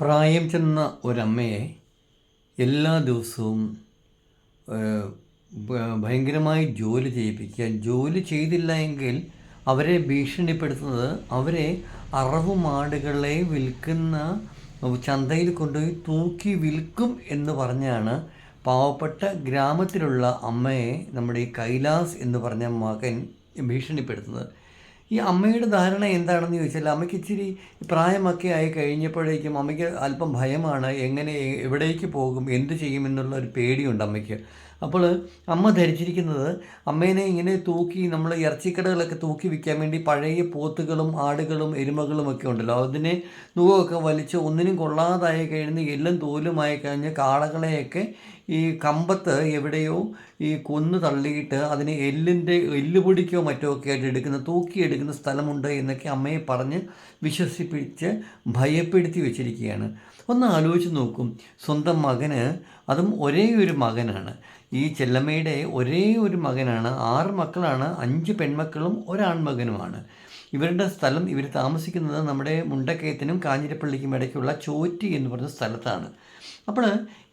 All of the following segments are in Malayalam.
പ്രായം ചെന്ന ഒരമ്മയെ എല്ലാ ദിവസവും ഭയങ്കരമായി ജോലി ചെയ്യിപ്പിക്കുക. ജോലി ചെയ്തില്ല എങ്കിൽ അവരെ ഭീഷണിപ്പെടുത്തുന്നത് അവരെ അറവ് മാടുകളെ വിൽക്കുന്ന ചന്തയിൽ കൊണ്ടുപോയി തൂക്കി വിൽക്കും എന്ന് പറഞ്ഞാണ് പാവപ്പെട്ട ഗ്രാമത്തിലുള്ള അമ്മയെ നമ്മുടെ ഈ കൈലാസ് എന്ന് പറഞ്ഞ മകൻ ഭീഷണിപ്പെടുത്തുന്നത്. ഈ അമ്മയുടെ ധാരണ എന്താണെന്ന് ചോദിച്ചാൽ അമ്മയ്ക്ക് ഇച്ചിരി പ്രായമൊക്കെ ആയി കഴിഞ്ഞപ്പോഴേക്കും അമ്മയ്ക്ക് അല്പം ഭയമാണ്. എങ്ങനെ എവിടേക്ക് പോകും എന്ത് ചെയ്യുമെന്നുള്ള ഒരു പേടിയുണ്ട് അമ്മയ്ക്ക്. അപ്പോൾ അമ്മ ധരിച്ചിരിക്കുന്നത് അമ്മേനെ ഇങ്ങനെ തൂക്കി നമ്മൾ ഇറച്ചിക്കടകളൊക്കെ തൂക്കി വിൽക്കാൻ വേണ്ടി പഴയ പോത്തുകളും ആടുകളും എരുമകളും ഒക്കെ ഉണ്ടല്ലോ. അതിനെ നൂവൊക്കെ വലിച്ച് ഒന്നിനും കൊള്ളാതായി കഴിഞ്ഞ് എല്ലാം തോലുമായി കഴിഞ്ഞ് കാളകളെയൊക്കെ ഈ കമ്പത്ത് എവിടെയോ ഈ കൊന്നു തള്ളിയിട്ട് അതിനെ എല്ലിന്റെ എല്ലുപൊടിക്കോ മറ്റോ ഒക്കെ ആയിട്ട് എടുക്കുന്ന തൂക്കിയെടുക്കുന്ന സ്ഥലമുണ്ട് എന്നൊക്കെ അമ്മയെ പറഞ്ഞ് വിശ്വസിപ്പിച്ച് ഭയപ്പെടുത്തി വെച്ചിരിക്കുകയാണ്. ഒന്ന് ആലോചിച്ച് നോക്കും. സ്വന്തം മകന് അതും ഒരേ ഒരു മകനാണ്. ഈ ചെല്ലമ്മയുടെ ഒരേ ഒരു മകനാണ്. ആറ് മക്കളാണ് അഞ്ച് പെൺമക്കളും ഒരാൺമകനുമാണ്. ഇവരുടെ സ്ഥലം ഇവർ താമസിക്കുന്നത് നമ്മുടെ മുണ്ടക്കയത്തിനും കാഞ്ഞിരപ്പള്ളിക്കും ഇടയ്ക്കുള്ള ചോറ്റി എന്ന് പറയുന്ന സ്ഥലത്താണ്. അപ്പോൾ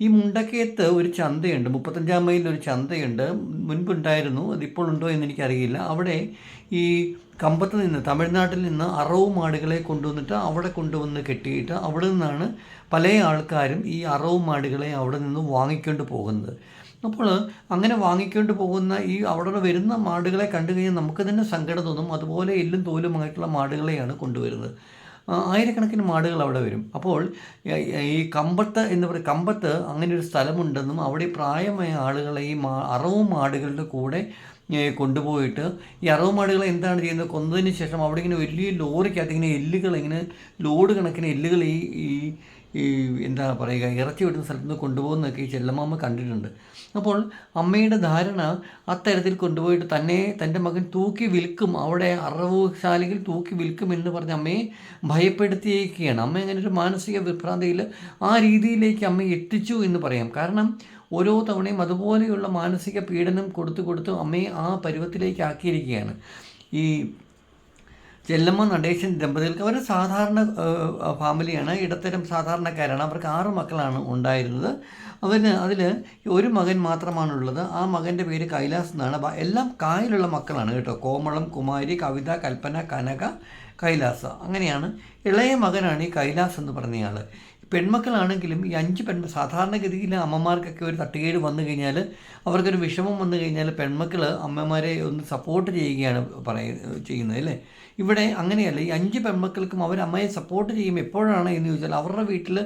ഈ മുണ്ടക്കയത്ത് ഒരു ചന്തയുണ്ട് മുപ്പത്തഞ്ചാം മൈലിൽ ഒരു ചന്തയുണ്ട് മുൻപുണ്ടായിരുന്നു അതിപ്പോൾ ഉണ്ടോ എന്ന് എനിക്കറിയില്ല. അവിടെ ഈ കമ്പത്ത് നിന്ന് തമിഴ്നാട്ടിൽ നിന്ന് അറവ് മാടുകളെ കൊണ്ടുവന്നിട്ട് അവിടെ കൊണ്ടുവന്ന് കെട്ടിയിട്ട് അവിടെ നിന്നാണ് പല ആൾക്കാരും ഈ അറവ് മാടുകളെ അവിടെ നിന്ന് വാങ്ങിക്കൊണ്ട് പോകുന്നത്. അപ്പോൾ അങ്ങനെ വാങ്ങിക്കൊണ്ട് പോകുന്ന ഈ അവിടെ വരുന്ന മാടുകളെ കണ്ടു കഴിഞ്ഞാൽ നമുക്ക് തന്നെ സങ്കടം തോന്നും. അതുപോലെ എല്ലും തോലുമായിട്ടുള്ള മാടുകളെയാണ് കൊണ്ടുവരുന്നത്. ആയിരക്കണക്കിന് മാടുകൾ അവിടെ വരും. അപ്പോൾ ഈ- കമ്പത്ത് എന്ന് പറയും കമ്പത്ത് അങ്ങനെ ഒരു സ്ഥലമുണ്ടെന്നും അവിടെ പ്രായമായ ആളുകളെ ഈ മാ അറവ് മാടുകളുടെ കൂടെ കൊണ്ടുപോയിട്ട് ഈ അറവ് മാടുകളെ എന്താണ് ചെയ്യുന്നത്? കൊന്നതിന് ശേഷം അവിടെ ഇങ്ങനെ വലിയ ലോറിക്കകത്ത് ഇങ്ങനെ എല്ലുകൾ ഇങ്ങനെ ലോഡ് കണക്കിന് എല്ലുകൾ ഈ ഈ ഈ എന്താ പറയുക ഇറച്ചി വിടുന്ന സ്ഥലത്ത് നിന്ന് കൊണ്ടുപോകുന്നതൊക്കെ ഈ ചെല്ലമാമ കണ്ടിട്ടുണ്ട്. അപ്പോൾ അമ്മയുടെ ധാരണ അത്തരത്തിൽ കൊണ്ടുപോയിട്ട് തന്നെ തന്റെ മകൻ തൂക്കി വിൽക്കും അവിടെ അറവുശാലയിൽ തൂക്കി വിൽക്കും എന്ന് പറഞ്ഞ് അമ്മയെ ഭയപ്പെടുത്തിയേക്കുകയാണ് അമ്മ അങ്ങനെ ഒരു മാനസിക വിഭ്രാന്തിയിൽ ആ രീതിയിലേക്ക് അമ്മ എത്തിച്ചു എന്ന് പറയാം. കാരണം ഓരോ തവണയും അതുപോലെയുള്ള മാനസിക പീഡനം കൊടുത്തു കൊടുത്ത് അമ്മയെ ആ പരുവത്തിലേക്ക് ആക്കിയിരിക്കുകയാണ്. ഈ ചെല്ലമ്മ നടേശൻ ദമ്പതികൾക്ക് അവർ സാധാരണ ഫാമിലിയാണ് ഇടത്തരം സാധാരണക്കാരാണ് അവർക്ക് ആറ് മക്കളാണ് ഉണ്ടായിരുന്നത്. അവന് അതിൽ ഒരു മകൻ മാത്രമാണുള്ളത്. ആ മകന്റെ പേര് കൈലാസ് എന്നാണ്. എല്ലാം കായലുള്ള മക്കളാണ് കേട്ടോ. കോമളം കുമാരി കവിത കൽപ്പന കനക കൈലാസ. അങ്ങനെയാണ് ഇളയ മകനാണ് ഈ കൈലാസ് എന്ന് പറഞ്ഞയാൾ പെൺമക്കളാണെങ്കിലും ഈ അഞ്ച് പെൺ സാധാരണഗതിയിൽ അമ്മമാർക്കൊക്കെ ഒരു തട്ടുകേട് വന്നു കഴിഞ്ഞാൽ അവർക്കൊരു വിഷമം വന്നു കഴിഞ്ഞാൽ പെൺമക്കൾ അമ്മമാരെ ഒന്ന് സപ്പോർട്ട് ചെയ്യുകയാണ് പറയ ചെയ്യുന്നത് അല്ലേ? ഇവിടെ അങ്ങനെയല്ല ഈ അഞ്ച് പെൺമക്കൾക്കും അവർ അമ്മയെ സപ്പോർട്ട് ചെയ്യും എപ്പോഴാണ് എന്ന് ചോദിച്ചാൽ അവരുടെ വീട്ടിൽ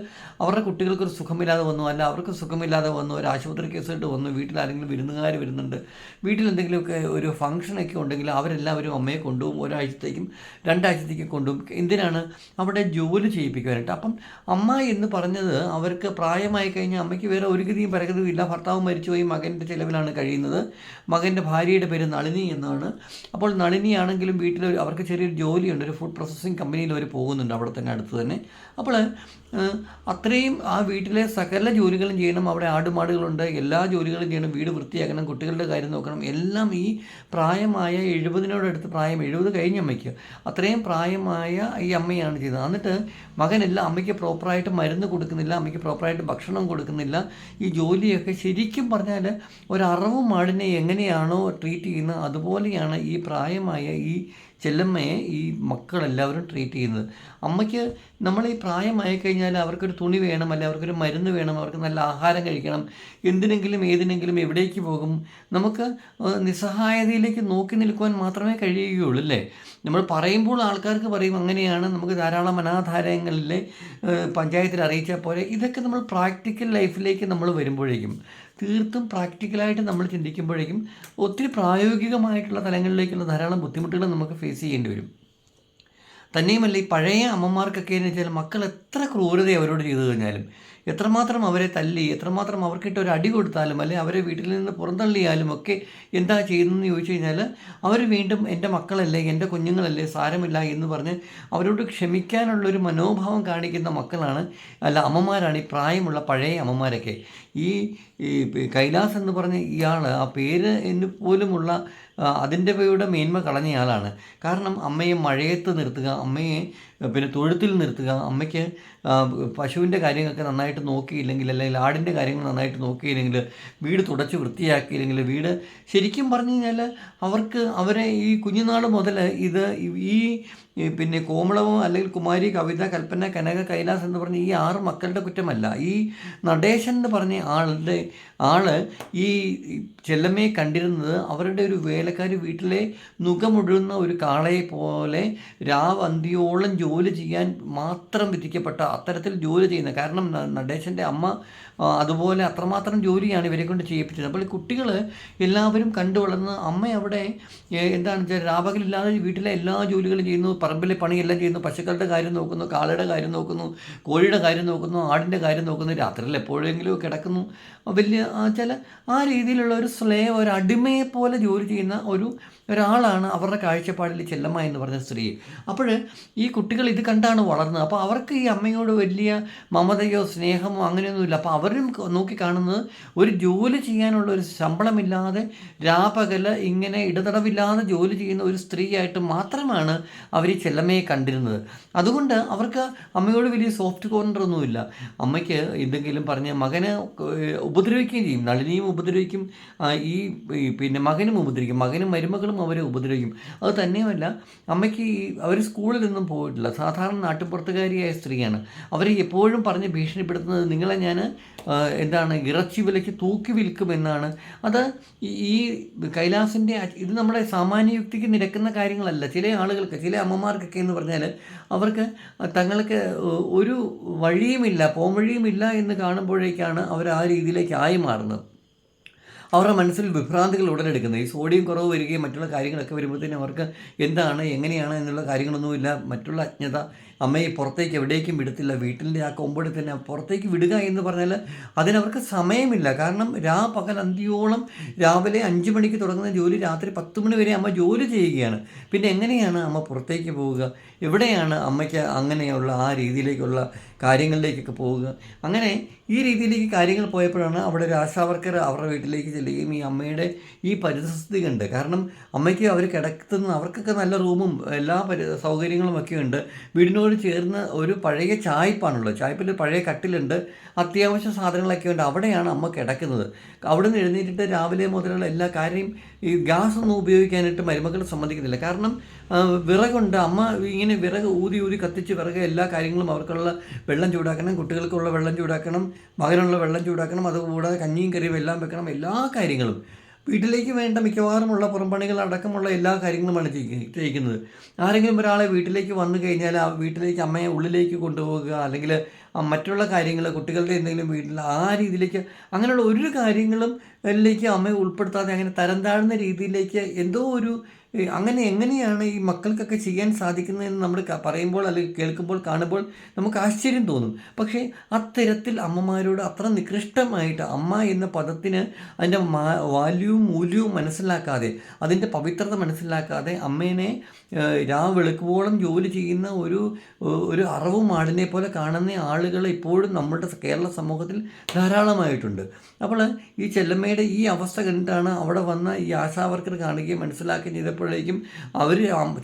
അവരുടെ കുട്ടികൾക്കൊരു സുഖമില്ലാതെ വന്നു അല്ല അവർക്ക് സുഖമില്ലാതെ വന്നു ഒരു ആശുപത്രി കേസായിട്ട് വന്നു വീട്ടിൽ ആരെങ്കിലും വിരുന്നുകാർ വരുന്നുണ്ട് വീട്ടിൽ എന്തെങ്കിലുമൊക്കെ ഒരു ഫംഗ്ഷനൊക്കെ ഉണ്ടെങ്കിൽ അവരെല്ലാവരും അമ്മയെ കൊണ്ടുപോകും ഒരാഴ്ചത്തേക്കും രണ്ടാഴ്ചത്തേക്കും കൊണ്ടുപോകും. എന്തിനാണ്? അവിടെ ജോലി ചെയ്യിപ്പിക്കുവാനായിട്ട്. അപ്പം അമ്മ എന്ന് പറഞ്ഞത് അവർക്ക് പ്രായമായി കഴിഞ്ഞാൽ അമ്മയ്ക്ക് വേറെ ഒരു ഗതിയും പരഗതിയും ഇല്ല. ഭർത്താവ് മരിച്ചുപോയി. മകന്റെ ചിലവിലാണ് കഴിയുന്നത്. മകന്റെ ഭാര്യയുടെ പേര് നളിനി എന്നാണ്. അപ്പോൾ നളിനിയാണെങ്കിലും വീട്ടിൽ അവർക്ക് ചെറിയൊരു ജോലിയുണ്ട്. ഒരു ഫുഡ് പ്രോസസ്സിങ് കമ്പനിയിൽ അവർ പോകുന്നുണ്ട്. അവിടെ തന്നെ അടുത്ത് തന്നെ. അപ്പോൾ അത്രയും ആ വീട്ടിലെ സകല ജോലികളും ചെയ്യണം. അവിടെ ആടുമാടുകളുണ്ട്. എല്ലാ ജോലികളും ചെയ്യണം. വീട് വൃത്തിയാക്കണം. കുട്ടികളുടെ കാര്യം നോക്കണം. എല്ലാം ഈ പ്രായമായ എഴുപതിനോടടുത്ത് പ്രായം എഴുപത് കഴിഞ്ഞ അമ്മയ്ക്ക്. അത്രയും പ്രായമായ ഈ അമ്മയാണ് ചെയ്തത്. എന്നിട്ട് മകനെല്ലാം അമ്മയ്ക്ക് പ്രോപ്പറായിട്ട് മരുന്ന് കൊടുക്കുന്നില്ല അമ്മയ്ക്ക് പ്രോപ്പറായിട്ട് ഭക്ഷണം കൊടുക്കുന്നില്ല. ഈ ജോലിയൊക്കെ ശരിക്കും പറഞ്ഞാൽ ഒരു അറവ് മാടിനെ എങ്ങനെയാണോ ട്രീറ്റ് ചെയ്യുന്നത് അതുപോലെയാണ് ഈ പ്രായമായ ഈ ചെല്ലമ്മയെ ഈ മക്കളെല്ലാവരും ട്രീറ്റ് ചെയ്യുന്നത്. അമ്മയ്ക്ക് നമ്മൾ ഈ പ്രായമായി കഴിഞ്ഞാൽ അവർക്കൊരു തുണി വേണം അല്ലെങ്കിൽ അവർക്കൊരു മരുന്ന് വേണം അവർക്ക് നല്ല ആഹാരം കഴിക്കണം എന്തിനെങ്കിലും ഏതിനെങ്കിലും എവിടേക്ക് പോകും. നമുക്ക് നിസ്സഹായതയിലേക്ക് നോക്കി നിൽക്കുവാൻ മാത്രമേ കഴിയുകയുള്ളൂ അല്ലേ? നമ്മൾ പറയുമ്പോൾ ആൾക്കാർക്ക് പറയും അങ്ങനെയാണ് നമുക്ക് ധാരാളം അനാഥാലയങ്ങളിലെ പഞ്ചായത്തിൽ അറിയിച്ചാൽ പോലെ ഇതൊക്കെ നമ്മൾ പ്രാക്ടിക്കൽ ലൈഫിലേക്ക് നമ്മൾ വരുമ്പോഴേക്കും. തീർത്തും പ്രാക്ടിക്കലായിട്ട് നമ്മൾ ചിന്തിക്കുമ്പോഴേക്കും ഒത്തിരി പ്രായോഗികമായിട്ടുള്ള തലങ്ങളിലേക്കുള്ള ധാരാളം ബുദ്ധിമുട്ടുകൾ നമുക്ക് ഫേസ് ചെയ്യേണ്ടി വരും. തന്നെയുമല്ല ഈ പഴയ അമ്മമാർക്കൊക്കെ എന്ന് വെച്ചാൽ മക്കൾ എത്ര ക്രൂരത അവരോട് ചെയ്തു കഴിഞ്ഞാലും. എത്രമാത്രം അവരെ തല്ലി എത്രമാത്രം അവർക്കിട്ട് ഒരു അടി കൊടുത്താലും അല്ലെങ്കിൽ അവരെ വീട്ടിൽ നിന്ന് പുറന്തള്ളിയാലും ഒക്കെ എന്താ ചെയ്യുന്നതെന്ന് ചോദിച്ചു കഴിഞ്ഞാൽ അവർ വീണ്ടും എന്റെ മക്കളല്ലേ എന്റെ കുഞ്ഞുങ്ങളല്ലേ സാരമില്ല എന്ന് പറഞ്ഞ് അവരോട് ക്ഷമിക്കാനുള്ളൊരു മനോഭാവം കാണിക്കുന്ന മക്കളാണ് അല്ല അമ്മമാരാണ് ഈ പ്രായമുള്ള പഴയ അമ്മമാരൊക്കെ. ഈ ഈ കൈലാസ് എന്ന് പറഞ്ഞ ഇയാൾ ആ പേര് എന്ന് പോലുമുള്ള അതിന്റെ പേരുടെ മേന്മ കളഞ്ഞയാളാണ് കാരണം അമ്മയെ മഴയത്ത് നിർത്തുക അമ്മയെ പിന്നെ തൊഴുത്തിൽ നിർത്തുക അമ്മയ്ക്ക് പശുവിന്റെ കാര്യങ്ങളൊക്കെ നന്നായിട്ട് നോക്കിയില്ലെങ്കിൽ അല്ലെങ്കിൽ ആടിന്റെ കാര്യങ്ങൾ നന്നായിട്ട് നോക്കിയില്ലെങ്കിൽ വീട് തുടച്ച് വൃത്തിയാക്കിയില്ലെങ്കിൽ വീട് ശരിക്കും പറഞ്ഞു കഴിഞ്ഞാൽ അവർക്ക് അവരെ ഈ കുഞ്ഞുനാൾ മുതൽ ഇത് ഈ പിന്നെ കോമളവും അല്ലെങ്കിൽ കുമാരി കവിത കൽപ്പന കനക കൈലാസ് എന്ന് പറഞ്ഞ ഈ ആറ് മക്കളുടെ കുറ്റമല്ല. ഈ നടേശൻ എന്ന് പറഞ്ഞ ആളുടെ ആൾ ഈ ചെല്ലമ്മയെ കണ്ടിരുന്നത് അവരുടെ ഒരു വേലക്കാരി വീട്ടിലെ നുകമുഴുന്ന ഒരു കാളയെ പോലെ രാവന്തിയോളം ജോലി ചെയ്യാൻ മാത്രം വിധിക്കപ്പെട്ട അത്തരത്തിൽ ജോലി ചെയ്യുന്ന. കാരണം നടേശന്റെ അമ്മ അതുപോലെ അത്രമാത്രം ജോലിയാണ് ഇവരെ കൊണ്ട് ചെയ്യിപ്പിച്ചത്. അപ്പോൾ കുട്ടികൾ എല്ലാവരും കണ്ടു വളർന്ന് അമ്മ അവിടെ ഏ, എന്താണെന്ന് വെച്ചാൽ രാപകലില്ലാതെ വീട്ടിലെ എല്ലാ ജോലികളും ചെയ്യുന്നു പറമ്പിലെ പണിയെല്ലാം ചെയ്യുന്നു പശുക്കളുടെ കാര്യം നോക്കുന്നു കാളയുടെ കാര്യം നോക്കുന്നു കോഴിയുടെ കാര്യം നോക്കുന്നു ആടിന്റെ കാര്യം നോക്കുന്നു രാത്രിയിൽ എപ്പോഴെങ്കിലും കിടക്കുന്നു. വലിയ ചില ആ രീതിയിലുള്ള ഒരു സ്ലേ ഒരു അടിമയെ പോലെ ജോലി ചെയ്യുന്ന ഒരു ഒരാളാണ് അവരുടെ കാഴ്ചപ്പാടിൽ ചെല്ലമ്മ എന്ന് പറഞ്ഞ സ്ത്രീ. അപ്പോൾ ഈ കുട്ടികൾ ഇത് കണ്ടാണ് വളർന്നത്. അപ്പോൾ അവർക്ക് ഈ അമ്മയോട് വലിയ മമതയോ സ്നേഹമോ അങ്ങനെയൊന്നുമില്ല. അപ്പോൾ അവരും നോക്കിക്കാണുന്നത് നോക്കി കാണുന്നത് ഒരു ജോലി ചെയ്യാനുള്ള ഒരു ശമ്പളമില്ലാതെ രാപകൽ ഇങ്ങനെ ഇടതടവില്ലാതെ ജോലി ചെയ്യുന്ന ഒരു സ്ത്രീയായിട്ട് മാത്രമാണ് അവർ ചെല്ലമ്മയെ കണ്ടിരുന്നത്. അതുകൊണ്ട് അവർക്ക് അമ്മയോട് വലിയ സോഫ്റ്റ് കോർണർ ഒന്നുമില്ല. അമ്മയ്ക്ക് എന്തെങ്കിലും പറഞ്ഞ് മകനെ ഉപദ്രവിക്കുകയും ചെയ്യും. നളിനിയും ഉപദ്രവിക്കും. ഈ പിന്നെ മകനും ഉപദ്രവിക്കും. മകനും മരുമകളും അവരെ ഉപദ്രവിക്കും. അത് തന്നെയുമല്ല അമ്മയ്ക്ക് അവർ സ്കൂളിൽ നിന്നും പോയിട്ടില്ല. സാധാരണ നാട്ടുപുറത്തുകാരിയായ സ്ത്രീയാണ്. അവരെ എപ്പോഴും പറഞ്ഞ് ഭീഷണിപ്പെടുത്തുന്നത് നിങ്ങളെ ഞാൻ എന്താണ് ഇറച്ചി വിലയ്ക്ക് തൂക്കി വിൽക്കുമെന്നാണ്. അത് ഈ കൈലാസിന്റെ ഇത് നമ്മുടെ സാമാന്യ യുക്തിക്ക് നിരക്കുന്ന കാര്യങ്ങളല്ല. ചില ആളുകൾക്ക് ചില അമ്മമാർക്കൊക്കെ എന്ന് പറഞ്ഞാൽ അവർക്ക് തങ്ങൾക്ക് ഒരു വഴിയുമില്ല പോംവഴിയുമില്ല എന്ന് കാണുമ്പോഴേക്കാണ് അവർ ആ രീതിയിലേക്ക് ആയി മാറുന്നത്. അവരുടെ മനസ്സിൽ വിഭ്രാന്തികൾ ഉടലെടുക്കുന്നത്. ഈ സോഡിയം കുറവ് വരികയും മറ്റുള്ള കാര്യങ്ങളൊക്കെ വരുമ്പോഴത്തേനും അവർക്ക് എന്താണ് എങ്ങനെയാണ് എന്നുള്ള കാര്യങ്ങളൊന്നുമില്ല. മറ്റുള്ള അജ്ഞത അമ്മയെ പുറത്തേക്ക് എവിടേക്കും വിടത്തില്ല വീട്ടിന്റെ ആ കൊമ്പടി തന്നെ പുറത്തേക്ക് വിടുക എന്ന് പറഞ്ഞാൽ അതിനവർക്ക് സമയമില്ല. കാരണം രാ പകൽ അന്തിയോളം രാവിലെ അഞ്ച് മണിക്ക് തുടങ്ങുന്ന ജോലി രാത്രി പത്ത് മണി വരെ അമ്മ ജോലി ചെയ്യുകയാണ്. പിന്നെ എങ്ങനെയാണ് അമ്മ പുറത്തേക്ക് പോവുക? എവിടെയാണ് അമ്മയ്ക്ക് അങ്ങനെയുള്ള ആ രീതിയിലേക്കുള്ള കാര്യങ്ങളിലേക്കൊക്കെ പോവുക? അങ്ങനെ ഈ രീതിയിലേക്ക് കാര്യങ്ങൾ പോയപ്പോഴാണ് അവിടെ ഒരു ആശാവർക്കർ അവരുടെ വീട്ടിലേക്ക് ചെല്ലുകയും ഈ അമ്മയുടെ ഈ പരിസ്ഥിതി കണ്ട്. കാരണം അമ്മയ്ക്ക് അവർ കിടക്കുന്ന അവർക്കൊക്കെ നല്ല റൂമും എല്ലാ പരി സൗകര്യങ്ങളും ഒക്കെ ഉണ്ട്. വീടിനോട് ചേർന്ന് ഒരു പഴയ ചായ്പാണുള്ളത് ചായ്പിൽ പഴയ കട്ടിലുണ്ട്. അത്യാവശ്യ സാധനങ്ങളൊക്കെ ഉണ്ട്. അവിടെയാണ് അമ്മ കിടക്കുന്നത്. അവിടെ നിന്ന് എഴുന്നേറ്റിട്ട് രാവിലെ മുതലുള്ള എല്ലാ കാര്യം ഈ ഗ്യാസ് ഒന്നും ഉപയോഗിക്കാനായിട്ട് മരുമക്കൾ സമ്മതിക്കുന്നില്ല. കാരണം വിറകുണ്ട്. അമ്മ ഇങ്ങനെ വിറക് ഊതി ഊതി കത്തിച്ച് വിറക് എല്ലാ കാര്യങ്ങളും അവർക്കുള്ള വെള്ളം ചൂടാക്കണം കുട്ടികൾക്കുള്ള വെള്ളം ചൂടാക്കണം മകനുള്ള വെള്ളം ചൂടാക്കണം അതുകൂടാതെ കഞ്ഞിയും കറിയും എല്ലാം വെക്കണം. എല്ലാ കാര്യങ്ങളും. വീട്ടിലേക്ക് വേണ്ട മിക്കവാറുമുള്ള പുറംപണികൾ അടക്കമുള്ള എല്ലാ കാര്യങ്ങളുമാണ് ചെയ്യ- ചെയ്യിക്കുന്നത്. ആരെങ്കിലും ഒരാളെ വീട്ടിലേക്ക് വന്നു കഴിഞ്ഞാൽ ആ വീട്ടിലേക്ക് അമ്മയെ ഉള്ളിലേക്ക് കൊണ്ടുപോകുക അല്ലെങ്കിൽ മറ്റുള്ള കാര്യങ്ങൾ കുട്ടികളുടെ എന്തെങ്കിലും വീട്ടിൽ ആ രീതിയിലേക്ക് അങ്ങനെയുള്ള ഒരു കാര്യങ്ങളും അതിലേക്ക് അമ്മയെ ഉൾപ്പെടുത്താതെ അങ്ങനെ തരം താഴ്ന്ന രീതിയിലേക്ക് എന്തോ ഒരു അങ്ങനെ എങ്ങനെയാണ് ഈ മക്കൾക്കൊക്കെ ചെയ്യാൻ സാധിക്കുന്നതെന്ന് നമ്മൾ പറയുമ്പോൾ അല്ലെങ്കിൽ കേൾക്കുമ്പോൾ കാണുമ്പോൾ നമുക്ക് ആശ്ചര്യം തോന്നും. പക്ഷേ അത്തരത്തിൽ അമ്മമാരോട് അത്ര നികൃഷ്ടമായിട്ട് അമ്മ എന്ന പദത്തിന് അതിന്റെ മാ വാല്യവും മൂല്യവും മനസ്സിലാക്കാതെ അതിന്റെ പവിത്രത മനസ്സിലാക്കാതെ അമ്മേനെ രാവ് വെളുക്കുവോളം ജോലി ചെയ്യുന്ന ഒരു ഒരു അറവും ആടിനെ പോലെ കാണുന്ന ആളുകൾ ഇപ്പോഴും നമ്മുടെ കേരള സമൂഹത്തിൽ ധാരാളമായിട്ടുണ്ട്. അപ്പോൾ ഈ ചെല്ലമ്മയുടെ ഈ അവസ്ഥ കണ്ടിട്ടാണ് അവിടെ വന്ന ഈ ആശാവർക്കർ കാണുകയും മനസ്സിലാക്കുകയും ചെയ്തപ്പോഴേക്കും അവർ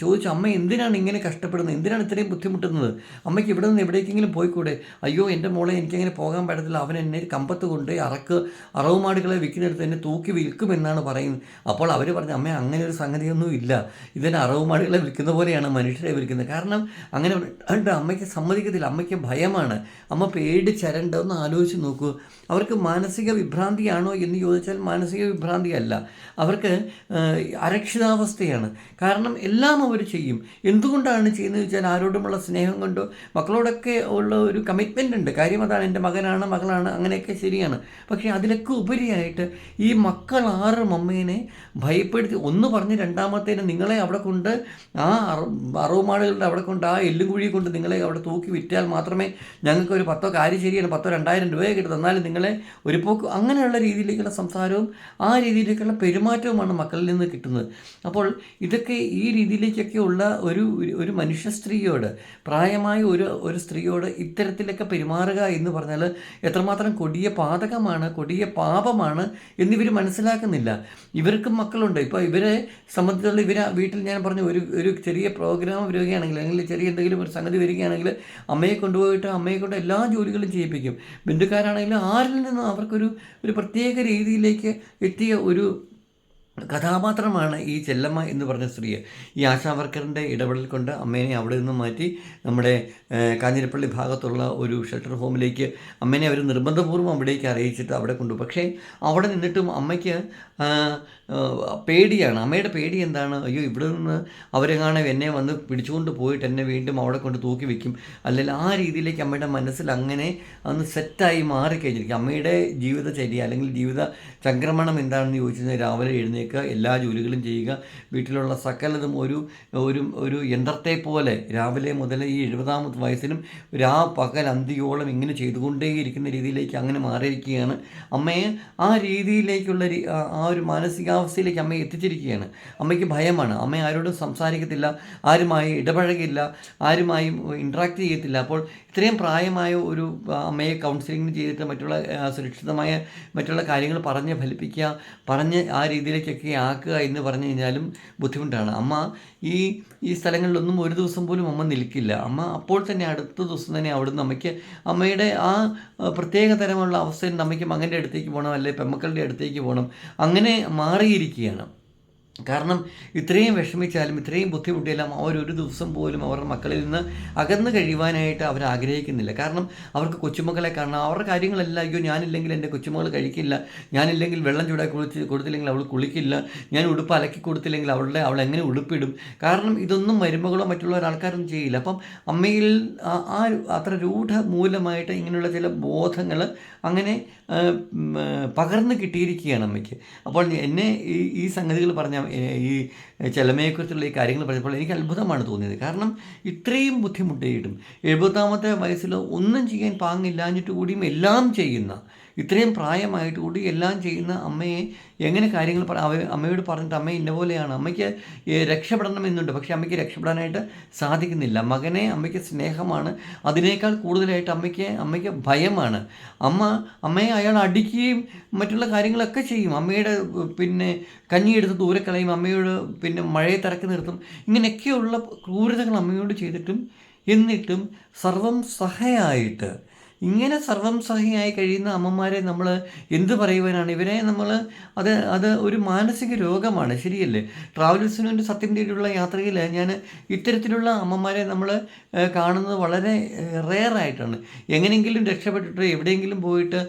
ചോദിച്ചു അമ്മ എന്തിനാണ് ഇങ്ങനെ കഷ്ടപ്പെടുന്നത്? എന്തിനാണ് ഇത്രയും ബുദ്ധിമുട്ടുന്നത്? അമ്മയ്ക്ക് ഇവിടെ നിന്ന് എവിടേക്കെങ്കിലും പോയിക്കൂടെ? അയ്യോ എന്റെ മോളെ എനിക്കങ്ങനെ പോകാൻ പറ്റത്തില്ല. അവൻ എന്നെ കമ്പത്ത് കൊണ്ട് അറക്ക് അറവുമാടുകളെ വിൽക്കുന്നിടത്ത് എന്നെ തൂക്കി വിൽക്കുമെന്നാണ് പറയുന്നത്. അപ്പോൾ അവർ പറഞ്ഞു അമ്മ അങ്ങനെ ഒരു സംഗതിയൊന്നും ഇല്ല ഇതിന് അറവുമാടുകളെ വിൽക്കുന്ന പോലെയാണ് മനുഷ്യരെ വിൽക്കുന്നത് കാരണം അങ്ങനെ ഉണ്ട് അമ്മയ്ക്ക് സമ്മതിക്കത്തില്ല. അമ്മയ്ക്ക് ഭയമാണ്. അമ്മ പേടിച്ചരണ്ട ഒന്ന് ആലോചിച്ച് നോക്കൂ. അവർക്ക് മാനസിക വിഭ്രാന്തിയാണോ എന്ന് ചോദിച്ചാൽ മാനസിക വിഭ്രാന്തിയല്ല. അവർക്ക് അരക്ഷിതാവസ്ഥയാണ്. കാരണം എല്ലാം അവർ ചെയ്യും. എന്തുകൊണ്ടാണ് ചെയ്യുന്നത് വെച്ചാൽ ആരോടുമുള്ള സ്നേഹം കൊണ്ടോ മക്കളോടൊക്കെ ഉള്ള ഒരു കമ്മിറ്റ്മെന്റ് ഉണ്ട്. കാര്യം അതാണ് എന്റെ മകനാണ് മകളാണ് അങ്ങനെയൊക്കെ ശരിയാണ്. പക്ഷേ അതിലൊക്കെ ഉപരിയായിട്ട് ഈ മക്കൾ ആറും അമ്മേനെ ഭയപ്പെടുത്തി ഒന്ന് പറഞ്ഞ് രണ്ടാമത്തേന് നിങ്ങളെ അവിടെ കൊണ്ട് ആ അറ- അറവുമാടുകളുടെ അവിടെ കൊണ്ട് ആ എല്ലും കുഴി കൊണ്ട് നിങ്ങളെ അവിടെ തൂക്കി വിറ്റാൽ മാത്രമേ ഞങ്ങൾക്ക് ഒരു പത്തോ ശരിയാണ് പത്തോ രണ്ടായിരം രൂപയൊക്കെ കിട്ടും. തന്നാലും നിങ്ങളെ ഒരു പോക്ക് അങ്ങനെയുള്ള രീതിയിലേക്കുള്ള സംസാരവും ആ രീതിയിലേക്കുള്ള പെരുമാറ്റവുമാണ് മക്കളിൽ നിന്ന് കിട്ടുന്നത്. അപ്പോൾ ഇതൊക്കെ ഈ രീതിയിലേക്കൊക്കെ ഉള്ള ഒരു ഒരു മനുഷ്യ സ്ത്രീയോട് പ്രായമായ ഒരു ഒരു സ്ത്രീയോട് ഇത്തരത്തിലൊക്കെ പെരുമാറുക എന്ന് പറഞ്ഞാൽ എത്രമാത്രം കൊടിയ പാതകമാണ് കൊടിയ പാപമാണ് എന്നിവർ മനസ്സിലാക്കുന്നില്ല. ഇവർക്കും മക്കളുണ്ട്. ഇപ്പോൾ ഇവരെ സംബന്ധിച്ചുള്ള ഇവർ വീട്ടിൽ ഞാൻ പറഞ്ഞു ഒരു ഒരു ചെറിയ പ്രോഗ്രാം വരികയാണെങ്കിൽ അല്ലെങ്കിൽ ചെറിയ എന്തെങ്കിലും ഒരു സംഗതി വരികയാണെങ്കിൽ അമ്മയെ കൊണ്ടുപോയിട്ട് അമ്മയെ കൊണ്ട് എല്ലാ ജോലികളും ചെയ്യിപ്പിക്കും. ബന്ധുക്കാരാണെങ്കിലും ആരിൽ നിന്നും അവർക്കൊരു ഒരു പ്രത്യേക രീതിയിലേക്ക് എത്തിയ ഒരു കഥാപാത്രമാണ് ഈ ചെല്ലമ്മ എന്ന് പറഞ്ഞ സ്ത്രീ ഈ ആശാ വർക്കറിന്റെ ഇടപെടൽ കൊണ്ട് അമ്മേനെ അവിടെ നിന്ന് മാറ്റി നമ്മുടെ കാഞ്ഞിരപ്പള്ളി ഭാഗത്തുള്ള ഒരു ഷെൽട്ടർ ഹോമിലേക്ക് അമ്മേനെ അവർ നിർബന്ധപൂർവം അവിടേക്ക് അറിയിച്ചിട്ട് അവിടെ കൊണ്ടു. പക്ഷേ അവിടെ നിന്നിട്ടും അമ്മയ്ക്ക് പേടിയാണ്. അമ്മയുടെ പേടി എന്താണ്? അയ്യോ ഇവിടെ നിന്ന് അവരെങ്ങാണ് എന്നെ വന്ന് പിടിച്ചുകൊണ്ട് പോയിട്ട് എന്നെ വീണ്ടും അവിടെ കൊണ്ട് തൂക്കി വെക്കും. അല്ലെങ്കിൽ ആ രീതിയിലേക്ക് അമ്മയുടെ മനസ്സിൽ അങ്ങനെ അന്ന് സെറ്റായി മാറിക്കഴിഞ്ഞിരിക്കും. അമ്മയുടെ ജീവിതചര്യ അല്ലെങ്കിൽ ജീവിത സംക്രമണം എന്താണെന്ന് ചോദിച്ചു കഴിഞ്ഞാൽ രാവിലെ എഴുന്നേൽക്കുക എല്ലാ ജോലികളും ചെയ്യുക. വീട്ടിലുള്ള സകലതും ഒരു ഒരു ഒരു യന്ത്രത്തെ പോലെ രാവിലെ മുതൽ ഈ എഴുപതാമത് വയസ്സിലും രാ പകൽ അന്തിയോളം ഇങ്ങനെ ചെയ്തുകൊണ്ടേയിരിക്കുന്ന രീതിയിലേക്ക് അങ്ങനെ മാറിയിരിക്കുകയാണ്. അമ്മയെ ആ രീതിയിലേക്കുള്ള ആ ഒരു മാനസികാവസ്ഥയിലേക്ക് അമ്മയെ എത്തിച്ചിരിക്കുകയാണ്. അമ്മയ്ക്ക് ഭയമാണ്. അമ്മ ആരോടും സംസാരിക്കത്തില്ല ആരുമായി ഇടപഴകില്ല ആരുമായും ഇൻട്രാക്ട് ചെയ്യത്തില്ല. അപ്പോൾ ഇത്രയും പ്രായമായ ഒരു അമ്മയെ കൗൺസിലിംഗ് ചെയ്തിട്ട് മറ്റുള്ള സുരക്ഷിതമായ മറ്റുള്ള കാര്യങ്ങൾ പറഞ്ഞ് ഫലിപ്പിക്കുക പറഞ്ഞ് ആ രീതിയിലേക്കൊക്കെ ആക്കുക എന്ന് പറഞ്ഞു കഴിഞ്ഞാലും ബുദ്ധിമുട്ടാണ്. അമ്മ ഈ ഈ സ്ഥലങ്ങളിലൊന്നും ഒരു ദിവസം പോലും അമ്മ നിൽക്കില്ല. അമ്മ അപ്പോൾ തന്നെ അടുത്ത ദിവസം തന്നെ അവിടുന്ന് അമ്മയ്ക്ക് അമ്മയുടെ ആ ആ, പ്രത്യേക തരമുള്ള അവസ്ഥയിൽ അമ്മയ്ക്ക് മകന്റെ അടുത്തേക്ക് പോകണം അല്ലെങ്കിൽ പെമ്മക്കളുടെ അടുത്തേക്ക് പോകണം. അങ്ങനെ മാറിയിരിക്കുകയാണ്. കാരണം ഇത്രയും വിഷമിച്ചാലും ഇത്രയും ബുദ്ധിമുട്ടിയാലും അവർ ഒരു ദിവസം പോലും അവരുടെ മക്കളിൽ നിന്ന് അകന്നു കഴിയുവാനായിട്ട് അവർ ആഗ്രഹിക്കുന്നില്ല. കാരണം അവർക്ക് കൊച്ചുമക്കളെ കാണണം. അവരുടെ കാര്യങ്ങളെല്ലാം അയ്യോ ഞാനില്ലെങ്കിൽ എന്റെ കൊച്ചുമകൾ കഴിക്കില്ല. ഞാനില്ലെങ്കിൽ വെള്ളം ചൂടാക്കി കുളിച്ച് കൊടുത്തില്ലെങ്കിൽ അവൾ കുളിക്കില്ല. ഞാൻ ഉടുപ്പ് അലക്കി കൊടുത്തില്ലെങ്കിൽ അവളുടെ അവൾ എങ്ങനെ ഉടുപ്പിടും? കാരണം ഇതൊന്നും മരുമകളോ മറ്റുള്ള ഒരാൾക്കാരൊന്നും ചെയ്യില്ല. അപ്പം അമ്മയിൽ ആ- അത്ര രൂഢ മൂലമായിട്ട് ഇങ്ങനെയുള്ള ചില ബോധങ്ങൾ അങ്ങനെ പകർന്ന് കിട്ടിയിരിക്കുകയാണ് അമ്മയ്ക്ക്. അപ്പോൾ എന്നെ ഈ ഈ സംഗതികൾ പറഞ്ഞ ഈ ചെലമയെക്കുറിച്ചുള്ള ഈ കാര്യങ്ങൾ പറഞ്ഞപ്പോൾ എനിക്ക് അത്ഭുതമാണ് തോന്നിയത്. കാരണം ഇത്രയും ബുദ്ധിമുട്ടിയിട്ടും എഴുപതാമത്തെ വയസ്സിൽ ഒന്നും ചെയ്യാൻ പാങ്ങില്ലാഞ്ഞിട്ട് കൂടിയും എല്ലാം ചെയ്യുന്ന ഇത്രയും പ്രായമായിട്ട് കൂടി എല്ലാം ചെയ്യുന്ന അമ്മയെ എങ്ങനെ കാര്യങ്ങൾ അമ്മയോട് പറഞ്ഞിട്ട് അമ്മ ഇന്ന പോലെയാണ്? അമ്മയ്ക്ക് ഏ, രക്ഷപ്പെടണം എന്നുണ്ട്. പക്ഷേ അമ്മയ്ക്ക് രക്ഷപ്പെടാനായിട്ട് സാധിക്കുന്നില്ല. മകനെ അമ്മയ്ക്ക് സ്നേഹമാണ്. അതിനേക്കാൾ കൂടുതലായിട്ട് അമ്മയ്ക്ക് അമ്മയ്ക്ക് ഭയമാണ്. അമ്മ അമ്മയെ അയാൾ അടിക്കുകയും മറ്റുള്ള കാര്യങ്ങളൊക്കെ ചെയ്യും. അമ്മയുടെ പിന്നെ കഞ്ഞിയെടുത്ത് ദൂരെ കളയും. അമ്മയോട് പിന്നെ മഴയെ തിരക്കി നിർത്തും. ഇങ്ങനെയൊക്കെയുള്ള ക്രൂരതകൾ അമ്മയോട് ചെയ്തിട്ടും എന്നിട്ടും സർവം സഹയായിട്ട് ഇങ്ങനെ സർവം സഹിയായി കഴിയുന്ന അമ്മമാരെ നമ്മൾ എന്ത് പറയുവാനാണ്? ഇവരെ നമ്മൾ അത് അത് ഒരു മാനസിക രോഗമാണ് ശരിയല്ലേ? ട്രാവലേഴ്സിന് വേണ്ടി സത്യം തേടിയുള്ള യാത്രയിൽ ഞാൻ ഇത്തരത്തിലുള്ള അമ്മമാരെ നമ്മൾ കാണുന്നത് വളരെ റെയറായിട്ടാണ്. എങ്ങനെയെങ്കിലും രക്ഷപ്പെട്ടിട്ട് എവിടെയെങ്കിലും പോയിട്ട്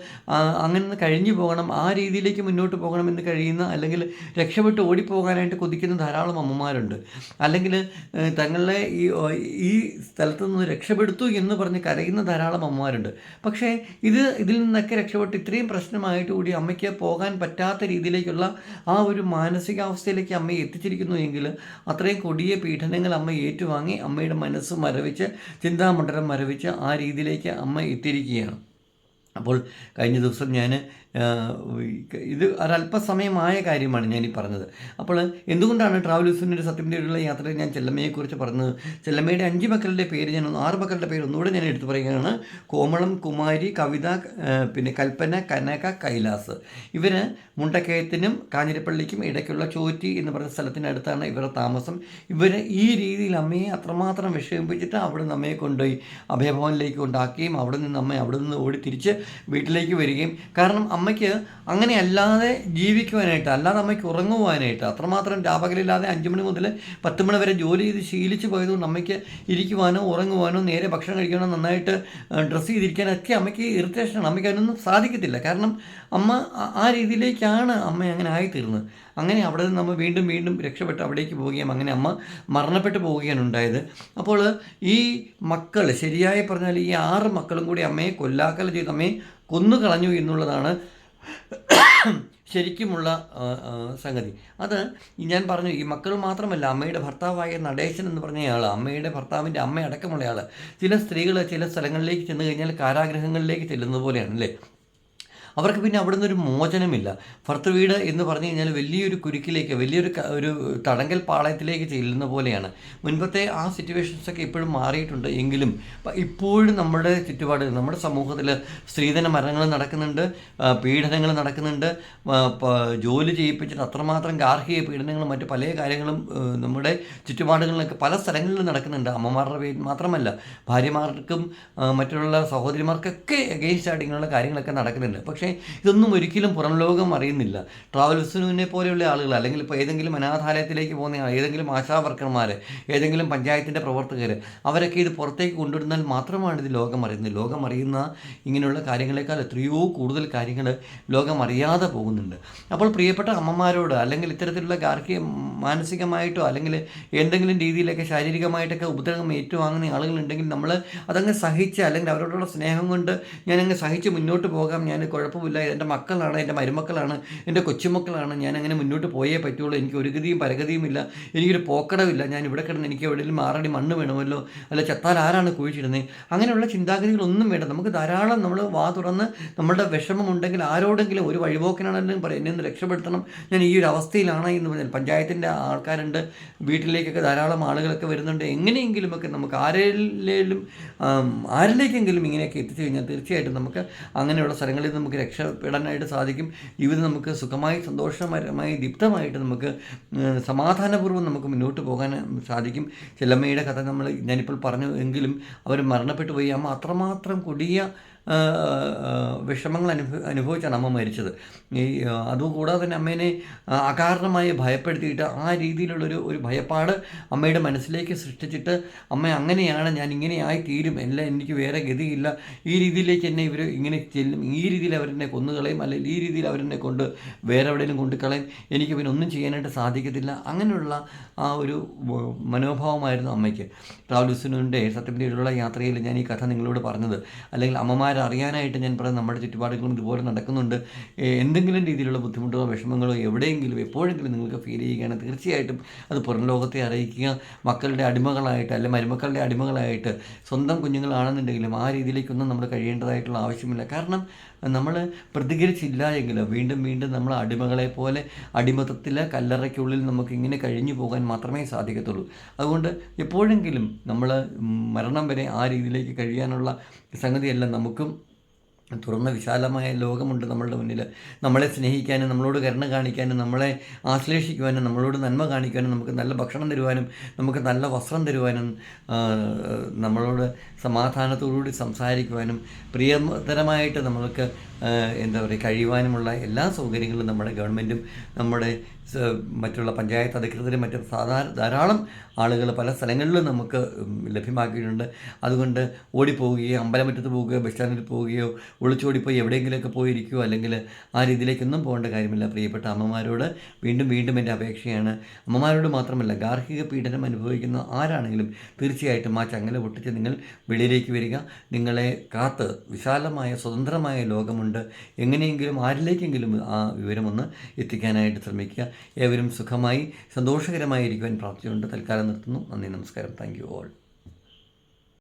അങ്ങനെ കഴിഞ്ഞു പോകണം ആ രീതിയിലേക്ക് മുന്നോട്ട് പോകണമെന്ന് കഴിയുന്ന അല്ലെങ്കിൽ രക്ഷപ്പെട്ട് ഓടിപ്പോകാനായിട്ട് കൊതിക്കുന്ന ധാരാളം അമ്മമാരുണ്ട്. അല്ലെങ്കിൽ തങ്ങളെ ഈ ഈ സ്ഥലത്തു നിന്ന് രക്ഷപ്പെടുത്തു എന്ന് പറഞ്ഞ് കരയുന്ന ധാരാളം അമ്മമാരുണ്ട്. പക്ഷേ ഇത് ഇതിൽ നിന്നൊക്കെ രക്ഷപ്പെട്ട് ഇത്രയും പ്രശ്നമായിട്ട് കൂടി അമ്മയ്ക്ക് പോകാൻ പറ്റാത്ത രീതിയിലേക്കുള്ള ആ ഒരു മാനസികാവസ്ഥയിലേക്ക് അമ്മയെ എത്തിച്ചിരിക്കുന്നു എങ്കിൽ അത്രയും കൊടിയ പീഡനങ്ങൾ അമ്മ ഏറ്റുവാങ്ങി അമ്മയുടെ മനസ്സ് മരവിച്ച് ചിന്താമണ്ഡലം മരവിച്ച് ആ രീതിയിലേക്ക് അമ്മ എത്തിയിരിക്കുകയാണ്. അപ്പോൾ കഴിഞ്ഞ ദിവസം ഞാൻ ഇത് ഒരല്പസമയമായ കാര്യമാണ് ഞാൻ ഈ പറഞ്ഞത്. അപ്പോൾ എന്തുകൊണ്ടാണ് ട്രാവലേഴ്സിന്റെ ഒരു തേടിയുള്ള യാത്രയിൽ ഞാൻ ചെല്ലമ്മയെക്കുറിച്ച് പറഞ്ഞത്? ചെല്ലമ്മയുടെ അഞ്ച് മക്കളുടെ പേര് ഞാൻ ആറ് മക്കളുടെ പേര് ഒന്നുകൂടെ ഞാൻ എടുത്തു പറയുകയാണ്. കോമളം കുമാരി കവിത പിന്നെ കൽപ്പന കനക കൈലാസ്. ഇവർ മുണ്ടക്കയത്തിനും കാഞ്ഞിരപ്പള്ളിക്കും ഇടയ്ക്കുള്ള ചോറ്റി എന്ന് പറയുന്ന സ്ഥലത്തിനടുത്താണ് ഇവരുടെ താമസം. ഇവർ ഈ രീതിയിൽ അമ്മയെ അത്രമാത്രം വിഷമിപ്പിച്ചിട്ട് അവിടെ നിന്ന് അമ്മയെ കൊണ്ടുപോയി അഭയഭവനിലേക്ക് കൊണ്ടാക്കുകയും അവിടെ നിന്ന് അമ്മയെ അവിടെ നിന്ന് ഓടി തിരിച്ച് വീട്ടിലേക്ക് വരികയും. കാരണം അമ്മയ്ക്ക് അങ്ങനെ അല്ലാതെ ജീവിക്കുവാനായിട്ട് അല്ലാതെ അമ്മയ്ക്ക് ഉറങ്ങുവാനായിട്ട് അത്രമാത്രം രാപകലില്ലാതെ അഞ്ച് മണി മുതൽ പത്ത് മണി വരെ ജോലി ചെയ്ത് ശീലിച്ച് പോയതുകൊണ്ട് അമ്മയ്ക്ക് ഇരിക്കുവാനോ ഉറങ്ങുവാനോ നേരെ ഭക്ഷണം കഴിക്കാനോ നന്നായിട്ട് ഡ്രസ്സ് ചെയ്തിരിക്കാനോ ഒക്കെ അമ്മയ്ക്ക് ഇറിറ്റേഷനാണ് അമ്മയ്ക്ക് അതിനൊന്നും സാധിക്കത്തില്ല. കാരണം അമ്മ ആ- രീതിയിലേക്കാണ് അമ്മ അങ്ങനെ ആയിത്തീർന്നത്. അങ്ങനെ അവിടെ നിന്ന് നമ്മൾ വീണ്ടും വീണ്ടും രക്ഷപ്പെട്ട് അവിടേക്ക് പോവുകയും അങ്ങനെ അമ്മ മരണപ്പെട്ടു പോവുകയാണ് ഉണ്ടായത്. അപ്പോൾ ഈ മക്കൾ ശരിയായി പറഞ്ഞാൽ ഈ ആറ് മക്കളും കൂടി അമ്മയെ കൊല്ലാക്കല ചെയ്ത്. അമ്മയെ കൊന്നു കളഞ്ഞു എന്നുള്ളതാണ് ശരിക്കുമുള്ള സംഗതി. അത് ഞാൻ പറഞ്ഞു ഈ മക്കൾ മാത്രമല്ല അമ്മയുടെ ഭർത്താവായ നടേശൻ എന്ന് പറഞ്ഞയാൾ അമ്മയുടെ ഭർത്താവിന്റെ അമ്മ അടക്കമുള്ള ചില സ്ത്രീകൾ ചില സ്ഥലങ്ങളിലേക്ക് ചെന്ന് കഴിഞ്ഞാൽ കാരാഗ്രഹങ്ങളിലേക്ക് ചെല്ലുന്നത് പോലെയാണ് അല്ലേ? അവർക്ക് പിന്നെ അവിടെ നിന്നൊരു മോചനമില്ല. ഭർത്തൃ വീട് എന്ന് പറഞ്ഞു കഴിഞ്ഞാൽ വലിയൊരു കുരുക്കിലേക്ക് വലിയൊരു ഒരു തടങ്കൽ പാളയത്തിലേക്ക് ചെല്ലുന്ന പോലെയാണ്. മുൻപത്തെ ആ സിറ്റുവേഷൻസൊക്കെ ഇപ്പോഴും മാറിയിട്ടുണ്ട് എങ്കിലും ഇപ്പോഴും നമ്മുടെ ചുറ്റുപാട് നമ്മുടെ സമൂഹത്തിൽ സ്ത്രീധന മരണങ്ങൾ നടക്കുന്നുണ്ട് പീഡനങ്ങൾ നടക്കുന്നുണ്ട് ജോലി ചെയ്യിപ്പിച്ചിട്ട് അത്രമാത്രം ഗാർഹിക പീഡനങ്ങളും മറ്റ് പല കാര്യങ്ങളും നമ്മുടെ ചുറ്റുപാടുകളിലൊക്കെ പല സ്ഥലങ്ങളിലും നടക്കുന്നുണ്ട്. അമ്മമാരുടെ പേരിൽ മാത്രമല്ല ഭാര്യമാർക്കും മറ്റുള്ള സഹോദരിമാർക്കൊക്കെ അഗെയിൻസ്റ്റ് ആയിട്ട് ഇങ്ങനെയുള്ള കാര്യങ്ങളൊക്കെ നടക്കുന്നുണ്ട്. പക്ഷേ ഇതൊന്നും ഒരിക്കലും പുറം ലോകം അറിയുന്നില്ല. ട്രാവൽ പോലെയുള്ള ആളുകൾ അല്ലെങ്കിൽ ഇപ്പോൾ ഏതെങ്കിലും അനാഥാലയത്തിലേക്ക് പോകുന്ന ഏതെങ്കിലും ആശാവർക്കർമാർ ഏതെങ്കിലും പഞ്ചായത്തിന്റെ പ്രവർത്തകർ അവരൊക്കെ ഇത് പുറത്തേക്ക് കൊണ്ടുവരുന്നാൽ മാത്രമാണ് ഇത് ലോകം അറിയുന്നത്. ലോകം അറിയുന്ന ഇങ്ങനെയുള്ള കാര്യങ്ങളെക്കാൾ എത്രയോ കൂടുതൽ കാര്യങ്ങൾ ലോകം അറിയാതെ പോകുന്നുണ്ട്. അപ്പോൾ പ്രിയപ്പെട്ട അമ്മമാരോട് അല്ലെങ്കിൽ ഇത്തരത്തിലുള്ള ഗാർഹിക മാനസികമായിട്ടോ അല്ലെങ്കിൽ എന്തെങ്കിലും രീതിയിലൊക്കെ ശാരീരികമായിട്ടൊക്കെ ഉപദ്രവം ഏറ്റുവാങ്ങുന്ന ആളുകളുണ്ടെങ്കിൽ നമ്മൾ അതങ്ങ് സഹിച്ച് അല്ലെങ്കിൽ അവരോടുള്ള സ്നേഹം കൊണ്ട് ഞാനങ്ങ് സഹിച്ച് മുന്നോട്ട് പോകാം. ഞാൻ കുഴപ്പമില്ല. എന്റെ മക്കളാണ് എന്റെ മരുമക്കളാണ് എന്റെ കൊച്ചുമക്കളാണ്. ഞാൻ അങ്ങനെ മുന്നോട്ട് പോയേ പറ്റുള്ളൂ. എനിക്ക് ഒരു ഗതിയും പരഗതിയും ഇല്ല. എനിക്കൊരു പോക്കടവില്ല. ഞാൻ ഇവിടെ കിടന്ന് എനിക്ക് എവിടെയെങ്കിലും മാറടി മണ്ണ് വേണമല്ലോ? അല്ല ചത്താൽ ആരാണ് കുഴിച്ചിടുന്നത്? അങ്ങനെയുള്ള ചിന്താഗതികളൊന്നും വേണ്ട. നമുക്ക് ധാരാളം നമ്മൾ വാ തുറന്ന് നമ്മളുടെ വിഷമമുണ്ടെങ്കിൽ ആരോടെങ്കിലും ഒരു വഴിപോക്കനാണെങ്കിലും പറയും എന്നെ ഒന്ന് രക്ഷപ്പെടുത്തണം. ഞാൻ ഈ ഒരു അവസ്ഥയിലാണ് എന്ന് പറഞ്ഞാൽ പഞ്ചായത്തിന്റെ ആൾക്കാരുണ്ട്. വീട്ടിലേക്കൊക്കെ ധാരാളം ആളുകളൊക്കെ വരുന്നുണ്ട്. എങ്ങനെയെങ്കിലുമൊക്കെ നമുക്ക് ആരെങ്കിലും ആരിലേക്കെങ്കിലും ഇങ്ങനെയൊക്കെ എത്തിച്ചു കഴിഞ്ഞാൽ തീർച്ചയായിട്ടും നമുക്ക് അങ്ങനെയുള്ള സ്ഥലങ്ങളിൽ നമുക്ക് രക്ഷപ്പെടാനായിട്ട് സാധിക്കും. ജീവിതം നമുക്ക് സുഖമായി സന്തോഷകരമായി ദീപ്തമായിട്ട് നമുക്ക് സമാധാനപൂർവം നമുക്ക് മുന്നോട്ട് പോകാൻ സാധിക്കും. ചെല്ലമ്മയുടെ കഥ നമ്മൾ ഞാനിപ്പോൾ പറഞ്ഞു എങ്കിലും അവർ മരണപ്പെട്ടു പോയി. അമ്മ അത്രമാത്രം കൊടിയ വിഷമങ്ങൾ അനുഭവ അനുഭവിച്ചാണ് അമ്മ മരിച്ചത്. ഈ അതുകൂടാതെ തന്നെ അമ്മേനെ അകാരണമായി ഭയപ്പെടുത്തിയിട്ട് ആ രീതിയിലുള്ളൊരു ഒരു ഭയപ്പാട് അമ്മയുടെ മനസ്സിലേക്ക് സൃഷ്ടിച്ചിട്ട് അമ്മ അങ്ങനെയാണ് ഞാൻ ഇങ്ങനെയായി തീരും. എല്ലാ എനിക്ക് വേറെ ഗതിയില്ല. ഈ രീതിയിലേക്ക് എന്നെ ഇവർ ഇങ്ങനെ ചെല്ലും. ഈ രീതിയിൽ അവരെന്നെ കൊന്നുകളയും. അല്ലെങ്കിൽ ഈ രീതിയിൽ അവരെന്നെ കൊണ്ട് വേറെ എവിടെയെങ്കിലും കൊണ്ട് കളയും എനിക്ക് പിന്നെ ഒന്നും ചെയ്യാനായിട്ട് സാധിക്കത്തില്ല. അങ്ങനെയുള്ള ആ ഒരു മനോഭാവമായിരുന്നു അമ്മയ്ക്ക്. ട്രാവൽസിനുന്റെ സത്യത്തിലുള്ള യാത്രയിൽ ഞാൻ ഈ കഥ നിങ്ങളോട് പറഞ്ഞത്. അല്ലെങ്കിൽ അമ്മമാരെ അറിയാനായിട്ട് ഞാൻ പറയുന്നത് നമ്മുടെ ചുറ്റുപാടുകളും ഇതുപോലെ നടക്കുന്നുണ്ട്. എന്തെങ്കിലും രീതിയിലുള്ള ബുദ്ധിമുട്ടോ വിഷമങ്ങളോ എവിടെയെങ്കിലും എപ്പോഴെങ്കിലും നിങ്ങൾക്ക് ഫീൽ ചെയ്യുകയാണെങ്കിൽ തീർച്ചയായിട്ടും അത് പുറം ലോകത്തെ അറിയിക്കുക. മക്കളുടെ അടിമകളായിട്ട് അല്ലെ മരുമക്കളുടെ അടിമകളായിട്ട് സ്വന്തം കുഞ്ഞുങ്ങളാണെന്നുണ്ടെങ്കിലും ആ രീതിയിലേക്കൊന്നും നമ്മൾ കഴിയേണ്ടതായിട്ടുള്ള ആവശ്യമില്ല. കാരണം നമ്മൾ പ്രതികരിച്ചില്ല എങ്കിൽ വീണ്ടും വീണ്ടും നമ്മൾ അടിമകളെ പോലെ അടിമത്തത്തിലെ കല്ലറയ്ക്കുള്ളിൽ നമുക്ക് ഇങ്ങനെ കഴിഞ്ഞു പോകാൻ മാത്രമേ സാധിക്കത്തുള്ളൂ. അതുകൊണ്ട് എപ്പോഴെങ്കിലും നമ്മൾ മരണം വരെ ആ രീതിയിലേക്ക് കഴിയാനുള്ള സംഗതിയല്ല നമുക്കും തുറന്ന വിശാലമായ ലോകമുണ്ട് നമ്മളുടെ മുന്നിൽ നമ്മളെ സ്നേഹിക്കാനും നമ്മളോട് കരുണ കാണിക്കാനും നമ്മളെ ആശ്ലേഷിക്കുവാനും നമ്മളോട് നന്മ കാണിക്കാനും നമുക്ക് നല്ല ഭക്ഷണം തരുവാനും നമുക്ക് നല്ല വസ്ത്രം തരുവാനും നമ്മളോട് സമാധാനത്തോടുകൂടി സംസാരിക്കുവാനും പ്രിയതരമായിട്ട് നമ്മൾക്ക് എന്താ പറയുക കഴിയുവാനുമുള്ള എല്ലാ സൗകര്യങ്ങളും നമ്മുടെ ഗവൺമെന്റും നമ്മുടെ മറ്റുള്ള പഞ്ചായത്ത് അധികൃതരും മറ്റും സാധാരണ ധാരാളം ആളുകൾ പല സ്ഥലങ്ങളിലും നമുക്ക് ലഭ്യമാക്കിയിട്ടുണ്ട്. അതുകൊണ്ട് ഓടിപ്പോവുകയോ അമ്പലമറ്റത്ത് പോവുകയോ ബസ് സ്റ്റാൻഡിൽ പോവുകയോ ഒളിച്ചോടിപ്പോയി എവിടെയെങ്കിലുമൊക്കെ പോയിരിക്കുകയോ അല്ലെങ്കിൽ ആ രീതിയിലേക്കൊന്നും പോകേണ്ട കാര്യമില്ല പ്രിയപ്പെട്ട അമ്മമാരോട്. വീണ്ടും വീണ്ടും എന്റെ അപേക്ഷയാണ്. അമ്മമാരോട് മാത്രമല്ല ഗാർഹിക പീഡനം അനുഭവിക്കുന്ന ആരാണെങ്കിലും തീർച്ചയായിട്ടും ആ ചങ്ങല പൊട്ടിച്ച് നിങ്ങൾ വെളിയിലേക്ക് വരിക. നിങ്ങളെ കാത്ത് വിശാലമായ സ്വതന്ത്രമായ ലോകമുണ്ട്. എങ്ങനെയെങ്കിലും ആരിലേക്കെങ്കിലും ആ വിവരമൊന്ന് എത്തിക്കാനായിട്ട് ശ്രമിക്കുക. ഏവരും സുഖമായി സന്തോഷകരമായിരിക്കുവാൻ പ്രാർത്ഥിച്ചുകൊണ്ട് തൽക്കാലം നിർത്തുന്നു. നന്ദി നമസ്കാരം. Thank you all.